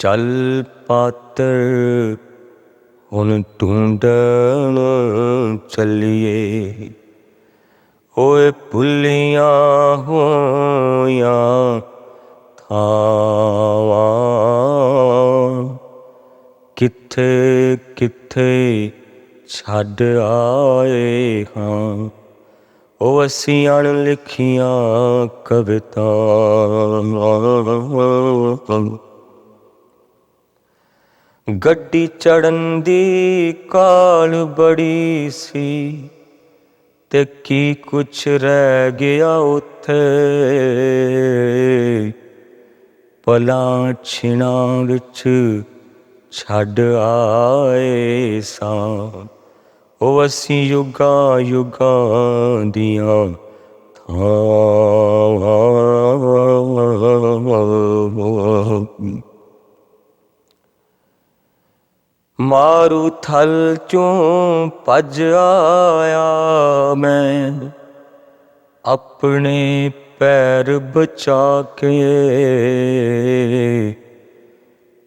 ਚੱਲ ਪਾਤਰ, ਹੁਣ ਢੂੰਡਣ ਚੱਲੀਏ। ਓਏ ਭੁੱਲੀਆਂ ਹੋਈਆਂ ਥਾਵਾਂ, ਕਿੱਥੇ ਕਿੱਥੇ ਛੱਡ ਆਏ ਹਾਂ। ਉਹ ਅਸੀਂ ਅਣ ਲਿਖੀਆਂ ਕਵਿਤਾ ਗੱਡੀ ਚੜਨ ਦੀ ਕਾਲ ਬੜੀ ਸੀ ਤੇ ਕੀ ਕੁਛ ਰਹਿ ਗਿਆ ਉੱਥੇ? ਪਲਾਂ ਛਿਣਾਂ ਵਿੱਚ ਛੱਡ ਆਏ ਸਾਂ। ਉਹ ਅਸੀਂ ਯੁਗਾਂ ਯੁਗਾਂ ਦੀਆਂ ਥਾਵਾਂ। ਮਾਰੂ ਥਲ ਚੋਂ ਭੱਜ ਆਇਆ ਮੈਂ। ਆਪਣੇ ਪੈਰ ਬਚਾ ਕੇ,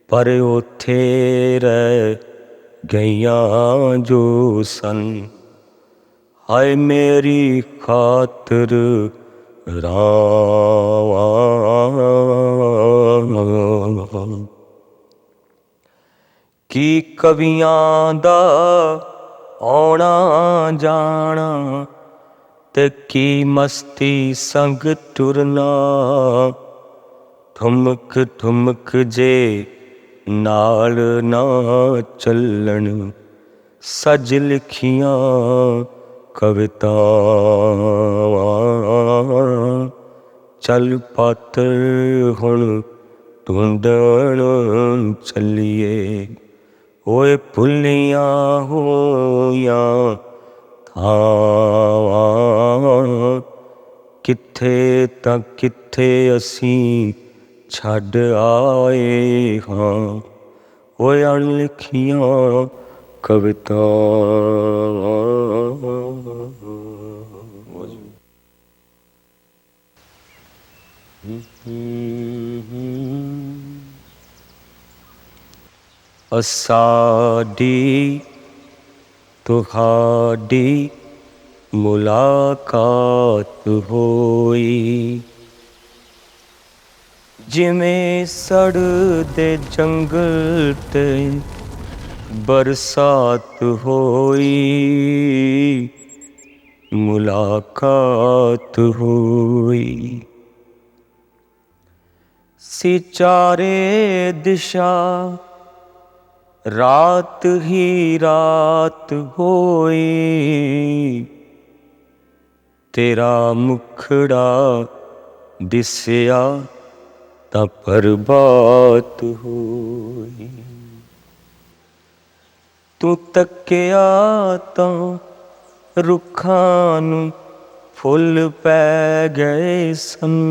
ਪਰ ਉਥੇ ਰਹਿ ਗਈਆਂ ਜੋ ਸਨ। ਹਾਏ ਮੇਰੀ ਖਾਤਰ ਰਾਵਾਂ ਕੀ ਕਵੀਆਂ ਦਾ ਆਉਣਾ ਜਾਣਾ ਤੇ ਕੀ ਮਸਤੀ ਸੰਗ ਟੁਰਨਾ ਠੁਮਕ ਠੁਮਕ ਜੇ ਨਾਲ ਨਾ ਚੱਲਣ, ਸਜ ਲਿਖੀਆਂ ਕਵਿਤਾਵਾਂ। ਚੱਲ ਪਾਤਰ ਹੁਣ ਢੂੰਡਣ ਚੱਲੀਏ ਕਿੱਥੇ ਤਾਂ ਕਿੱਥੇ ਅਸੀਂ ਛੱਡ ਆਏ ਹਾਂ। ਓਏ ਅਣਲਿਖੀਆਂ ਕਵਿਤਾ। ਅਸਾਡੀ ਤੁਹਾਡੀ ਮੁਲਾਕਾਤ ਹੋਈ। ਜਿਵੇਂ ਸੜਦੇ ਜੰਗਲ ਤੇ ਬਰਸਾਤ ਹੋਈ। ਮੁਲਾਕਾਤ ਹੋਈ। ਸਿਚਾਰੇ ਦਿਸ਼ਾ ਰਾਤ ਹੀ ਰਾਤ ਹੋਈ। ਤੇਰਾ ਮੁਖੜਾ ਦਿਸਿਆ ਤਾਂ ਪਰਬਾਤ ਹੋਈ। ਤੂੰ ਤੱਕਿਆ ਤਾਂ ਰੁੱਖਾਂ ਨੂੰ ਫੁੱਲ ਪੈ ਗਏ ਸਨ।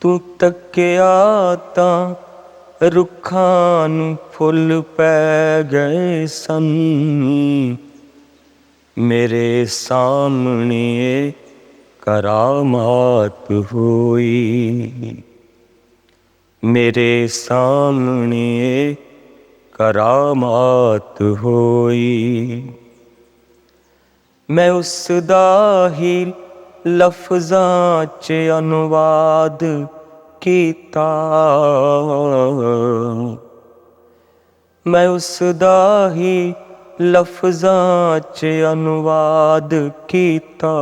ਤੂੰ ਤੱਕਿਆ ਤਾਂ ਰੁੱਖਾਂ ਨੂੰ ਫੁੱਲ ਪੈ ਗਏ ਸਨ। ਮੇਰੇ ਸਾਹਮਣੇ ਕਰਾਮਾਤ ਹੋਈ। ਮੇਰੇ ਸਾਹਮਣੇ ਕਰਾਮਾਤ ਹੋਈ। ਮੈਂ ਉਸ ਦਾ ਹੀ ਲਫ਼ਜ਼ਾਂ 'ਚ ਅਨੁਵਾਦ ਕੀਤਾ। ਮੈਂ ਉਸ ਦਾ ਹੀ ਲਫ਼ਜ਼ਾਂ 'ਚ ਅਨੁਵਾਦ ਕੀਤਾ।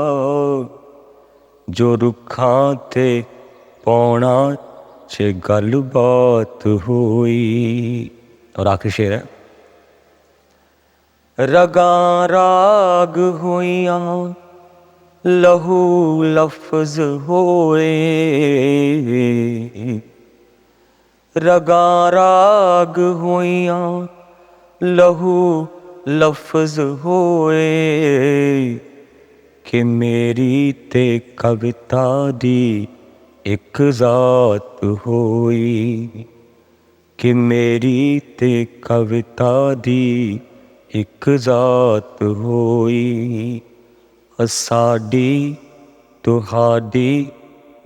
ਜੋ ਰੁੱਖਾਂ ਤੇ ਪੌਣਾ 'ਚ ਗੱਲਬਾਤ ਹੋਈ। ਔਰ ਆਖਰੀ ਸ਼ੇਰ ਹੈ। ਰਗਾਂ ਰਾਗ ਹੋਈਆਂ, ਲਹੂ ਲਫ਼ਜ਼ ਹੋਏ। ਰਗਾਂ ਰਾਗ ਹੋਈਆਂ, ਲਹੂ ਲਫ਼ਜ਼ ਹੋਏ ਕਿ ਮੇਰੀ ਤੇ ਕਵਿਤਾ ਦੀ ਇੱਕ ਜ਼ਾਤ ਹੋਈ। ਕਿ ਮੇਰੀ ਤੇ ਕਵਿਤਾ ਦੀ ਇੱਕ ਜ਼ਾਤ ਹੋਈ। ਸਾਡੀ ਤੁਹਾਡੀ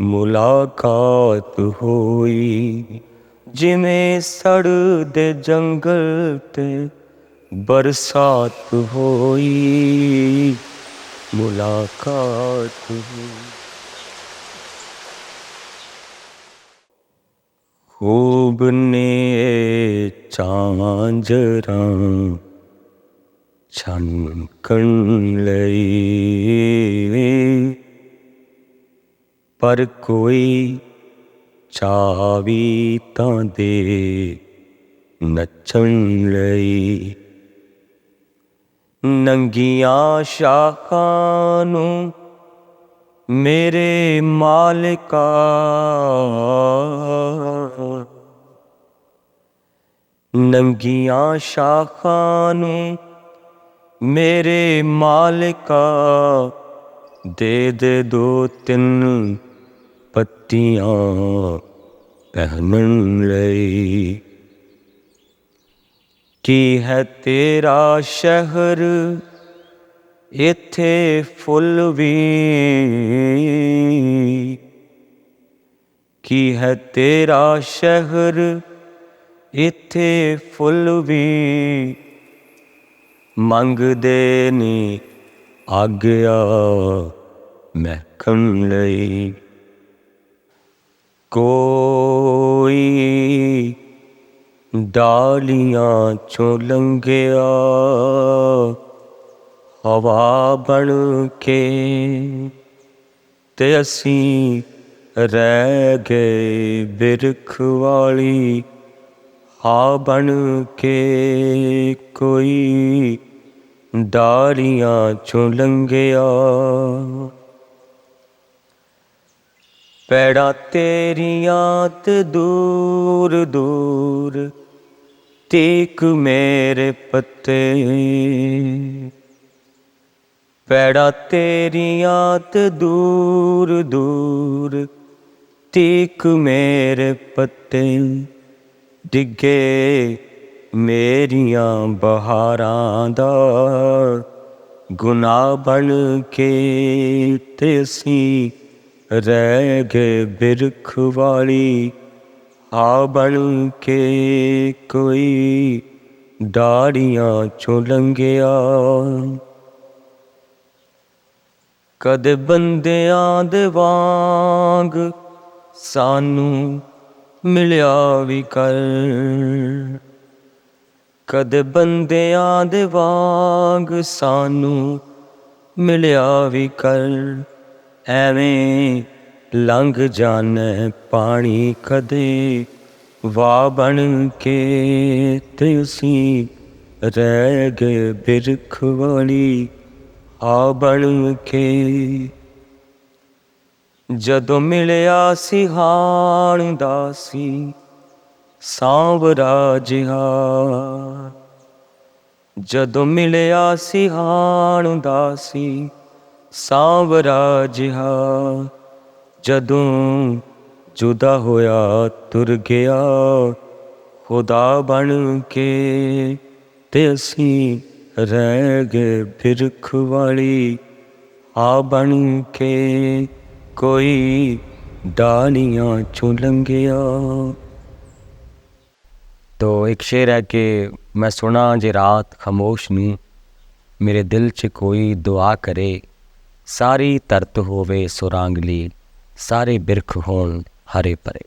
ਮੁਲਾਕਾਤ ਹੋਈ। ਜਿਵੇਂ ਸੜ ਦੇ ਜੰਗਲ ਤੇ ਬਰਸਾਤ ਹੋਈ, ਮੁਲਾਕਾਤ ਹੋਈ। ਖੂਬ ਨੇ ਚਾਂਜਰਾਂ ਛਣਕਣ ਲਈ। ਪਰ ਕੋਈ ਚਾਵੀ ਤਾਂ ਦੇ ਨੱਚਣ ਲਈ। ਨੰਗੀਆਂ ਸ਼ਾਖਾਂ ਨੂੰ ਮੇਰੇ ਮਾਲਕਾ ਨੰਗੀਆਂ ਸ਼ਾਖਾਂ ਨੂੰ ਮੇਰੇ ਮਾਲਕਾ ਦੇ ਦੇ ਦੋ ਤਿੰਨ ਪੱਤੀਆਂ ਪਹਿਨਣ ਲਈ। ਕੀ ਹੈ ਤੇਰਾ ਸ਼ਹਿਰ? ਇੱਥੇ ਫੁੱਲ ਵੀ ਕੀ ਹੈ ਤੇਰਾ ਸ਼ਹਿਰ? ਇੱਥੇ ਫੁੱਲ ਵੀ ਮੰਗਦੇ ਨੇ ਆਗਿਆ ਮਹਿਕਣ ਲਈ। ਕੋਈ ਡਾਲੀਆਂ ਚੋਂ ਲੰਘਿਆ, ਹਵਾ ਬਣ ਕੇ ਤੇ ਅਸੀਂ ਰਹਿ ਗਏ ਬਿਰਖ ਵਾਲੀ, ਹਾ ਬਣ ਕੇ ਕੋਈ ਡਾਲੀਆਂ ਚੋਂ ਲੰਘਿਆ। ਪੈੜਾ ਤੇਰੀਆਂ ਤੇ ਦੂਰ ਦੂਰ ਤੀਕ ਮੇਰੇ ਪੱਤੇ। ਪੈੜਾ ਤੇਰੀਆਂ ਤੇ ਦੂਰ ਦੂਰ, ਤੀਕ ਮੇਰੇ ਪੱਤੇ। ਡਿੱਗੇ ਮੇਰੀਆਂ ਬਹਾਰਾਂ ਦਾ ਗੁਨਾਹ ਬਣ ਕੇ ਤੇ ਅਸੀਂ ਰਹਿ ਗਏ ਬਿਰਖ ਵਾਲੀ। ਆ ਬਣ ਕੇ ਕੋਈ ਡਾੜੀਆਂ ਚੋਂ ਲੰਘਿਆ। ਕਦ ਬੰਦਿਆਂ ਦੇ ਵਾਂਗ ਸਾਨੂੰ ਮਿਲਿਆ ਵੀ ਕਰ। ਕਦ ਬੰਦਿਆਂ ਦੇ ਵਾਂਗ ਸਾਨੂੰ ਮਿਲਿਆ ਵੀ ਕਰ। ਐਵੇਂ ਲੰਘ ਜਾਣੇ ਪਾਣੀ ਕਦੇ ਵਾ ਬਣ ਕੇ ਤੇ ਰਹਿ ਗਏ ਬਿਰਖ ਵਾਲੀ ਆ ਬਣ ਕੇ। ਜਦੋਂ ਮਿਲਿਆ ਸੀ ਹਾਣ ਦਾ ਸੀ ਸਾਂਵਰਾ ਜਿਹਾ। ਜਦੋਂ ਮਿਲਿਆ ਸੀ ਹਾਣ ਦਾ ਸੀ ਸਾਂਵਰਾ ਜਿਹਾ। ਜਦੋਂ ਜੁਦਾ ਹੋਇਆ ਤੁਰ ਗਿਆ ਖੁਦਾ ਬਣ ਕੇ ਤੇ ਅਸੀਂ ਰਹਿ ਗਏ ਫਿਰਖ ਵਾਲੀ ਆ ਬਣ ਕੇ। ਕੋਈ ਡਾਲੀਆਂ ਚੁਲੰਗਿਆ ਤੋ ਇੱਕ ਸ਼ੇਰ ਹੈ ਕਿ ਮੈਂ ਸੁਣਾ ਜੇ ਰਾਤ ਖਮੋਸ਼ ਨੂੰ ਮੇਰੇ ਦਿਲ 'ਚ ਕੋਈ ਦੁਆ ਕਰੇ, ਸਾਰੀ ਤਰਤ ਹੋਵੇ ਸੁਰਾਂਗਲੀ ਸਾਰੇ ਬਿਰਖ ਹੋਣ ਹਰੇ ਪਰੇ